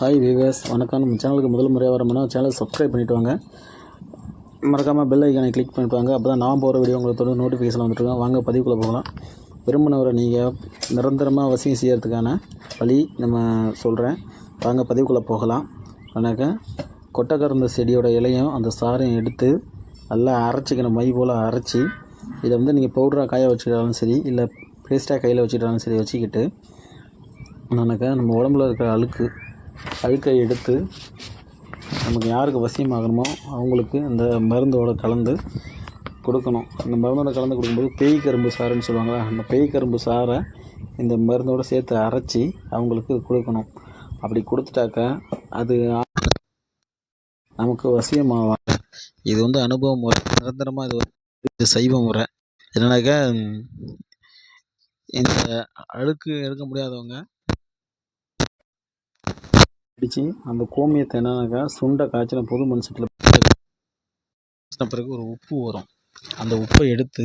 Hi wives வணக்கம். நம்ம சேனலுக்கு முதல் முறையாக வரமுன்னா சேனல் சப்ஸ்கிரைப் பண்ணிவிட்டு வாங்க. மறக்காமல் பெல் ஐக்கானை கிளிக் பண்ணிட்டு வாங்க. அப்போ தான் நான் போகிற வீடியோ உங்களுக்கு தொடர்ந்து நோட்டிஃபிகேஷன் வந்துட்டுருக்கோம். வாங்க பதிவுக்குள்ளே போகலாம். விரும்பினவரை நீங்கள் நிரந்தரமாக வசியம் செய்கிறதுக்கான வழி நம்ம சொல்கிறேன் வாங்க பதிவுக்குள்ளே போகலாம். எனக்கு கொட்டைக்கருந்த செடியோட இலையும் அந்த சாரையும் எடுத்து நல்லா அரைச்சிக்கணும். மை போல் அரைச்சி. இதை வந்து நீங்கள் பவுடராக காய வச்சுக்கிட்டாலும் சரி இல்லை பேஸ்ட்டாக கையில் வச்சுக்கிட்டாலும் சரி வச்சுக்கிட்டு என்னக்கா நம்ம உடம்புல இருக்கிற அழுக்கு அழுக்கை எடுத்து நமக்கு யாருக்கு வசியமாகணுமோ அவங்களுக்கு அந்த மருந்தோட கலந்து கொடுக்கணும். அந்த மருந்தோட கலந்து கொடுக்கும்போது பேய் கரும்பு சாறுன்னு சொல்லுவாங்களா? அந்த பேய் கரும்பு சாறை இந்த மருந்தோட சேர்த்து அரைச்சி அவங்களுக்கு கொடுக்கணும். அப்படி கொடுத்துட்டாக்க அது நமக்கு வசியமாக இது வந்து அனுபவ முறை. நிரந்தரமாக இது வந்து இது சைவ முறை. என்னன்னாக்கா இந்த அழுக்கு எடுக்க முடியாதவங்க பிடிச்சி அந்த கோமியத்தை என்னன்னாக்கா சுண்டை காய்ச்சின புது மனுஷத்தில் பிறகு ஒரு உப்பு வரும் அந்த உப்பை எடுத்து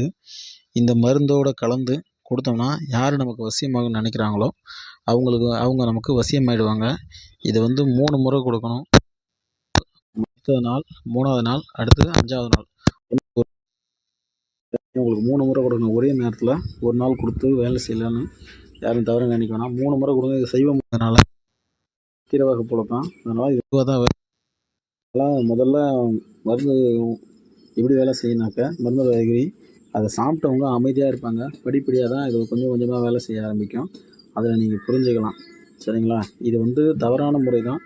இந்த மருந்தோட கலந்து கொடுத்தோம்னா யார் நமக்கு வசியமாகும்னு நினைக்கிறாங்களோ அவங்களுக்கு அவங்க நமக்கு வசியமாயிடுவாங்க. இதை வந்து மூணு முறை கொடுக்கணும். அடுத்த நாள் மூணாவது நாள் அடுத்தது அஞ்சாவது நாள். உங்களுக்கு மூணு முறை கொடுக்கணும். ஒரே நேரத்தில் ஒரு நாள் கொடுத்து வேலை செய்யலான்னு யாரும் தவறு நினைக்கணும் மூணு முறை கொடுங்க. இது சைவம் கீரை வகை போல தான் அதனால் இது இதுவாக தான் அதெல்லாம் முதல்ல மருந்து எப்படி வேலை செய்யணாக்க மருந்து வகை அதை சாப்பிட்டவங்க அமைதியாக இருப்பாங்க. படிப்படியாக தான் இது கொஞ்சம் கொஞ்சமாக வேலை செய்ய ஆரம்பிக்கும். அதில் நீங்கள் புரிஞ்சுக்கலாம். சரிங்களா? இது வந்து தவறான முறை தான்.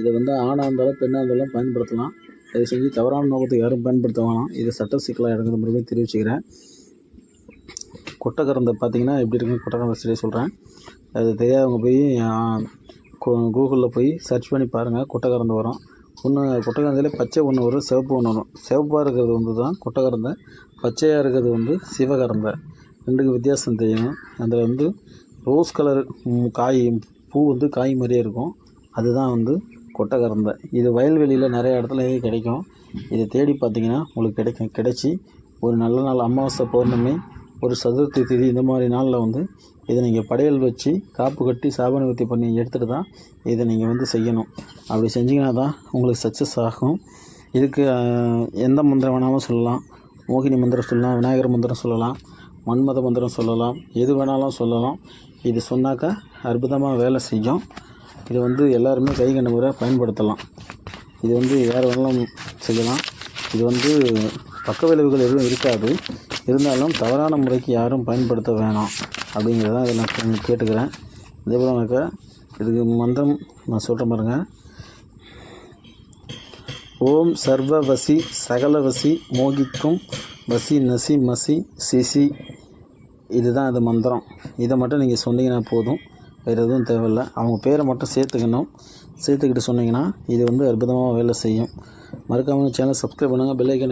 இதை வந்து ஆணாக இருந்தாலும் பெண்ணாக இருந்தாலும் பயன்படுத்தலாம். தயவு செஞ்சு தவறான நோக்கத்துக்கு யாரும் பயன்படுத்த வேணாம். இது சட்ட சிக்கலாக இருக்கிற முறையை தெரிவிச்சுக்கிறேன். கொட்டைக்கரந்தை பார்த்தீங்கன்னா எப்படி இருக்குன்னு கொட்டைக்கரந்தை செடியை சொல்கிறேன் அது தெரியாதவங்க போய் கூகுளில் போய் சர்ச் பண்ணி பாருங்கள் கொட்டைக்கரந்தை வரும். ஒன்று கொட்டைக்கரந்தையிலே பச்சை ஒன்று வரும் சிவப்பு ஒன்று வரும். சிவப்பாக இருக்கிறது வந்து தான் கொட்டைக்கரந்தை பச்சையாக இருக்கிறது வந்து சிவகரந்தை. ரெண்டுக்கும் வித்தியாசம் தெரியும். அதில் வந்து ரோஸ் கலர் காய் பூ வந்து காய் மாதிரியே இருக்கும். அதுதான் வந்து கொட்டைக்கரந்தை இது வயல்வெளியில் நிறைய இடத்துல கிடைக்கும். இதை தேடி பார்த்தீங்கன்னா உங்களுக்கு கிடைக்கும். கிடைச்சி ஒரு நல்ல நாள் அமாவாசை பௌர்ணமி ஒரு சதுர்த்தி திதி இந்த மாதிரி நாளில் வந்து இதை நீங்கள் படையல் வச்சு காப்பு கட்டி சாபன வித்தி பண்ணி எடுத்துகிட்டு தான் இதை நீங்கள் வந்து செய்யணும். அப்படி செஞ்சிங்கன்னா தான் உங்களுக்கு சக்ஸஸ் ஆகும். இதுக்கு எந்த மந்திரம் வேணாலும் சொல்லலாம். மோகினி மந்திரம் சொல்லலாம் விநாயகர் மந்திரம் சொல்லலாம் மன்மத மந்திரம் சொல்லலாம் எது வேணாலும் சொல்லலாம். இது சொன்னாக்கா அற்புதமாக வேலை செய்யும். இது வந்து எல்லாருமே கை கண்ட முறை பயன்படுத்தலாம். இது வந்து யார் வேணாலும் செய்யலாம். இது வந்து பக்க விளைவுகள் எதுவும் இருக்காது. இருந்தாலும் தவறான முறைக்கு யாரும் பயன்படுத்த வேணாம். அப்படிங்கிறத இதை நான் கேட்டுக்கிறேன். இதே போலனாக்கா இதுக்கு மந்திரம் நான் சொல்கிறேன் பாருங்க. ஓம் சர்வ வசி சகல வசி மோகிக்கும் வசி நசி மசி சிசி. இதுதான் அது மந்திரம். இதை மட்டும் நீங்கள் சொன்னீங்கன்னா போதும். வேறு எதுவும் தேவையில்லை. அவங்க பேரை மட்டும் சேர்த்துக்கணும். சேர்த்துக்கிட்டு சொன்னீங்கன்னா இது வந்து அற்புதமாக வேலை செய்யும். மறக்காமல் சேனல் சப்ஸ்கிரைப் பண்ணுங்கள் பெல்லைக்கனை